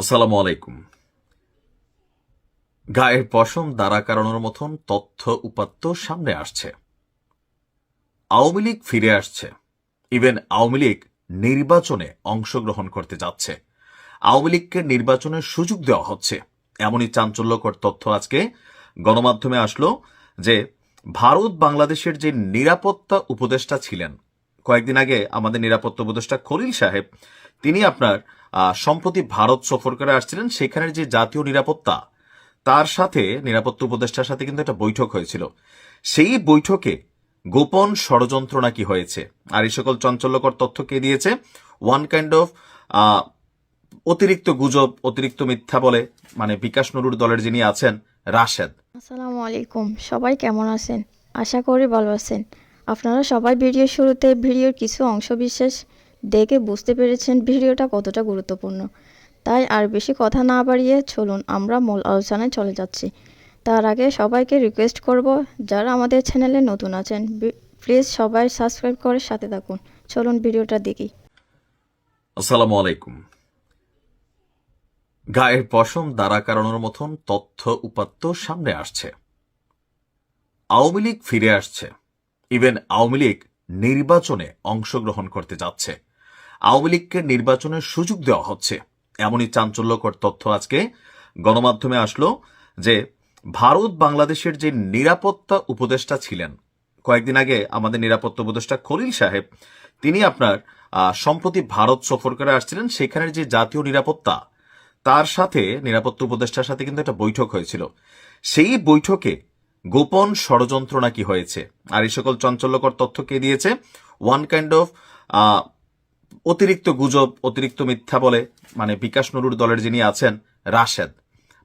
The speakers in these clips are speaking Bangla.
আসসালামু আলাইকুম। গায়ের পশম দাঁড়া কারণের মতন তথ্য উপাত্ত সামনে আসছে। আওয়ামী লীগ ফিরে আসছে। ইভেন আওয়ামী লীগ নির্বাচনে অংশগ্রহণ করতে যাচ্ছে। আওয়ামী লীগকে নির্বাচনের সুযোগ দেওয়া হচ্ছে। এমনই চাঞ্চল্যকর তথ্য আজকে গণমাধ্যমে আসলো যে ভারত বাংলাদেশের যে নিরাপত্তা উপদেষ্টা ছিলেন, কয়েকদিন আগে আমাদের নিরাপত্তা উপদেষ্টা খলিল সাহেব তিনি আপনার সম্প্রতি ভারত সফর করে আসছিলেন সেখানের যে জাতীয় নিরাপত্তা, তার সাথে, নিরাপত্তা উপদেষ্টার সাথে কিন্তু একটা বৈঠক হয়েছিল। সেই বৈঠকে গোপন ষড়যন্ত্র নাকি হয়েছে? আর এই সকল চঞ্চল্যকর তথ্য কে দিয়েছে? ওয়ান কাইন্ড অফ অতিরিক্ত গুজব, অতিরিক্ত মিথ্যা বলে মানে বিকাশ নুরুর দলের যিনি আছেন, রাশেদ। আসসালামু আলাইকুম। সবাই কেমন আছেন? আশা করি ভালো আছেন। আপনারা সবাই ভিডিওর শুরুতে ভিডিওর কিছু অংশ বিশেষ দেখে বুঝতে পেরেছেন ভিডিওটা কতটা গুরুত্বপূর্ণ। তাই আর বেশি কথা না বাড়িয়ে চলুন আমরা মূল আলোচনায় চলে যাচ্ছি। তার আগে সবাইকে রিকোয়েস্ট করব, যারা আমাদের চ্যানেলে নতুন আছেন প্লিজ সবাই সাবস্ক্রাইব করে সাথে থাকুন। চলুন ভিডিওটা দেখি। আসসালামু আলাইকুম। গায়ের পশম দাঁড়া কারণের মতন তথ্য উপাত্ত সামনে আসছে। আওয়ামী লীগ ফিরে আসছে। ইভেন আওয়ামী লীগ নির্বাচনে অংশগ্রহণ করতে যাচ্ছে। আওয়ামী লীগকে নির্বাচনের সুযোগ দেওয়া হচ্ছে। এমনই চাঞ্চল্যকর তথ্য আজকে গণমাধ্যমে আসলো যে ভারত বাংলাদেশের যে নিরাপত্তা উপদেষ্টা ছিলেন, কয়েকদিন আগে আমাদের নিরাপত্তা উপদেষ্টা খলিল সাহেব, তিনি আপনার সম্প্রতি ভারত সফর করে আসছিলেন, সেখানের যে জাতীয় নিরাপত্তা, তার সাথে, নিরাপত্তা উপদেষ্টার সাথে কিন্তু একটা বৈঠক হয়েছিল। সেই বৈঠকে গোপন ষড়যন্ত্র নাকি হয়েছে? আর এই সকল চঞ্চল্যকর তথ্য কে দিয়েছে? ওয়ান কাইন্ড অফ অতিরিক্ত গুজব, অতিরিক্ত মিথ্যা বলে মানে বিকাশ নুরুর দলের যিনি আছেন, রাশেদ।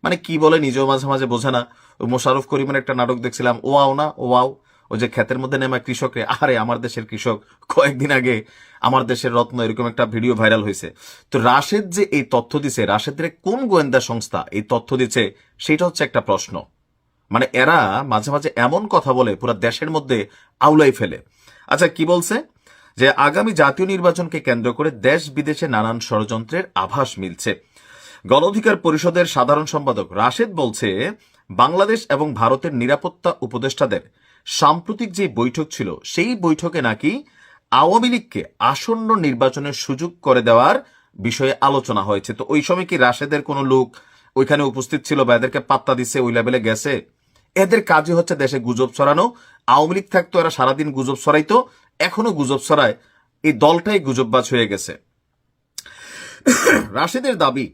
মানে কি বলে নিজেও মাঝে মাঝে বোঝে না। মোশারফ করিমের একটা নাটক দেখছিলাম ও আও না ও আও ওই যে ক্ষেতের মধ্যে নেমা কৃষকরে, আরে আমার দেশের কৃষক, কয়েকদিন আগে আমার দেশের রত্ন এরকম একটা ভিডিও ভাইরাল হয়েছে। তো রাশেদ যে এই তথ্য দিছে, রাশেদের কোন গোয়েন্দা সংস্থা এই তথ্য দিচ্ছে সেটা হচ্ছে একটা প্রশ্ন। মানে এরা মাঝে মাঝে এমন কথা বলে, পুরো দেশের মধ্যে আউলাই ফেলে। আচ্ছা কি বলছে? যে আগামী জাতীয় নির্বাচনকে কেন্দ্র করে দেশ বিদেশে নানান ষড়যন্ত্রের আভাস মিলছে। গণ অধিকার পরিষদের সাধারণ সম্পাদক রাশেদ বলছে, বাংলাদেশ এবং ভারতের নিরাপত্তা উপদেষ্টাদের সাম্প্রতিক যে বৈঠক ছিল, সেই বৈঠকে নাকি আওয়ামী লীগকে আসন্ন নির্বাচনের সুযোগ করে দেওয়ার বিষয়ে আলোচনা হয়েছে। তো ওই সময় কি রাশেদের কোনো লোক ওইখানে উপস্থিত ছিল বা এদেরকে পাত্তা দিছে, ওই লেভেলে গেছে? এদের কাজই হচ্ছে দেশে গুজব ছড়ানো। আওয়ামী লীগ থাকতো, এরা সারাদিন গুজব ছড়াইতো। এখনও গুজব ছড়ায়। এই দলটাই গুজববাজ হয়ে গেছে। রাশেদের দাবি,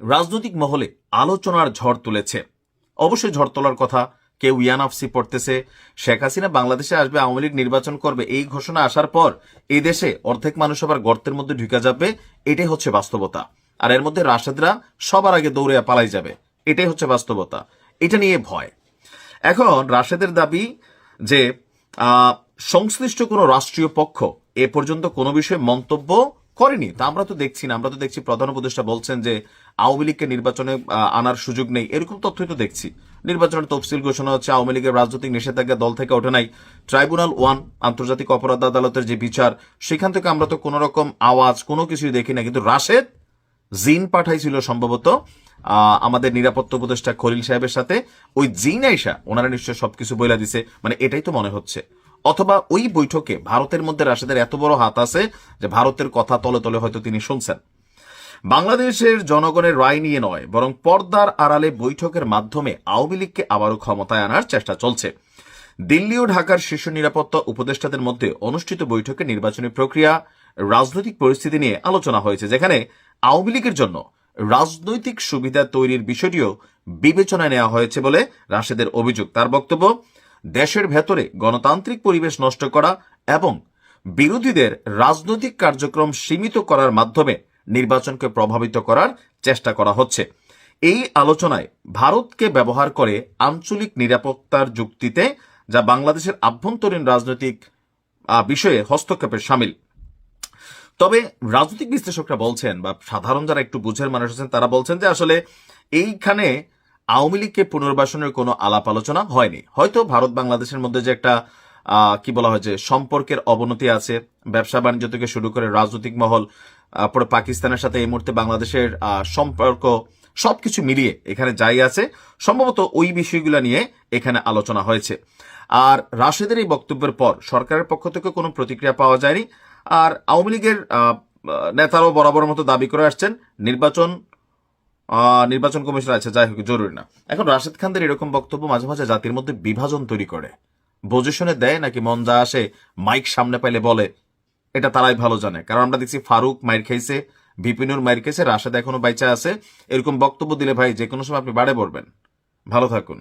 রাজনৈতিক মহলে আলোচনার ঝড় তুলেছে। অবশ্যই ঝড় তোলার কথা কেউ ইয়ানাফসি পড়তেছে। শেখ হাসিনা বাংলাদেশে আসবে, আওয়ামী লীগ নির্বাচন করবে, এই ঘোষণা আসার পর এই দেশে অর্ধেক মানুষ আবার গর্তের মধ্যে ঢুকে যাবে, এটাই হচ্ছে বাস্তবতা। আর এর মধ্যে রাশেদরা সবার আগে দৌড়ে পালাই যাবে, এটাই হচ্ছে বাস্তবতা। এটা নিয়ে ভয়। এখন রাশেদের দাবি যে সংশ্লিষ্ট কোনো রাষ্ট্রীয় পক্ষ এ পর্যন্ত কোনো বিষয়ে মন্তব্য করেনি। তা আমরা তো দেখছি না। আমরা তো দেখছি প্রধান উপদেষ্টা বলছেন যে আওয়ামী লীগকে নির্বাচনে আনার সুযোগ নেই। এরকম তথ্যই তো দেখছি। নির্বাচনের তফসিল ঘোষণা হচ্ছে আওয়ামী লীগের রাজনৈতিক নিষেধাজ্ঞা দল থেকে ওঠে নাই। ট্রাইব্যুনাল ওয়ান, আন্তর্জাতিক অপরাধ আদালতের যে বিচার, সেখান থেকে আমরা তো কোনো রকম আওয়াজ, কোনো কিছুই দেখি না। কিন্তু রাশেদ জিন পাঠাইছিল সম্ভবত আমাদের নিরাপত্তা উপদেষ্টা খলিল সাহেবের সাথে। ওই জিন আইসা, ওনারা নিশ্চয় সবকিছু বইলা দিছে। মানে এটাই তো মনে হচ্ছে। অথবা ওই বৈঠকে ভারতের মধ্যে রাশেদের এত বড় হাত আছে যে ভারতের কথা তলে তলে হয়তো তিনি শুনছেন। বাংলাদেশের জনগণের রায় নিয়ে নয়, বরং পর্দার আড়ালে বৈঠকের মাধ্যমে আওয়ামী লীগকে আবারও ক্ষমতায় আনার চেষ্টা চলছে। দিল্লি ও ঢাকার শীর্ষ নিরাপত্তা উপদেষ্টাদের মধ্যে অনুষ্ঠিত বৈঠকে নির্বাচনী প্রক্রিয়া, রাজনৈতিক পরিস্থিতি নিয়ে আলোচনা হয়েছে, যেখানে আওয়ামী লীগের জন্য রাজনৈতিক সুবিধা তৈরির বিষয়টিও বিবেচনায় নেওয়া হয়েছে বলে রাশেদের অভিযোগ। তার বক্তব্য দেশের ভেতরে গণতান্ত্রিক পরিবেশ নষ্ট করা এবং বিরোধীদের রাজনৈতিক কার্যক্রম সীমিত করার মাধ্যমে নির্বাচনকে প্রভাবিত করার চেষ্টা করা হচ্ছে। এই আলোচনায় ভারতকে ব্যবহার করে আঞ্চলিক নিরাপত্তার যুক্তিতে যা বাংলাদেশের আভ্যন্তরীণ রাজনৈতিক বিষয়ে হস্তক্ষেপের সামিল। তবে রাজনৈতিক বিশ্লেষকরা বলছেন বা সাধারণ যারা একটু বুঝের মানুষ আছেন তারা বলছেন যে আসলে এইখানে আওয়ামী লীগকে পুনর্বাসনের কোনো আলাপ আলোচনা হয়নি। হয়তো ভারত বাংলাদেশের মধ্যে যে একটা কি বলা হয় যে, সম্পর্কের অবনতি আছে, ব্যবসা বাণিজ্য থেকে শুরু করে রাজনৈতিক মহল পরে পাকিস্তানের সাথে এই মুহূর্তে বাংলাদেশের সম্পর্ক সবকিছু মিলিয়ে এখানে যাই আছে। সম্ভবত ওই বিষয়গুলো নিয়ে এখানে আলোচনা হয়েছে। আর রাশেদের এই বক্তব্যের পর সরকারের পক্ষ থেকে কোনো প্রতিক্রিয়া পাওয়া যায়নি। আর আওয়ামী লীগের নেতারাও বরাবর মতো দাবি করে আসছেন, নির্বাচন নির্বাচন কমিশন আছে যাই হোক, জরুরি না। এখন রাশেদ খানদের এরকম বক্তব্য মাঝে মাঝে জাতির মধ্যে বিভাজন তৈরি করে। পজিশনে দেয় নাকি মন যা আসে, মাইক সামনে পাইলে বলে, এটা তারাই ভালো জানে। কারণ আমরা দেখছি ফারুক মাইর খাইছে বিপিনুর মাইর খাইছে, রাশেদ এখনও বাইচা আছে। এরকম বক্তব্য দিলে ভাই যে কোনো সময় আপনি বাড়ে পড়বেন। ভালো থাকুন।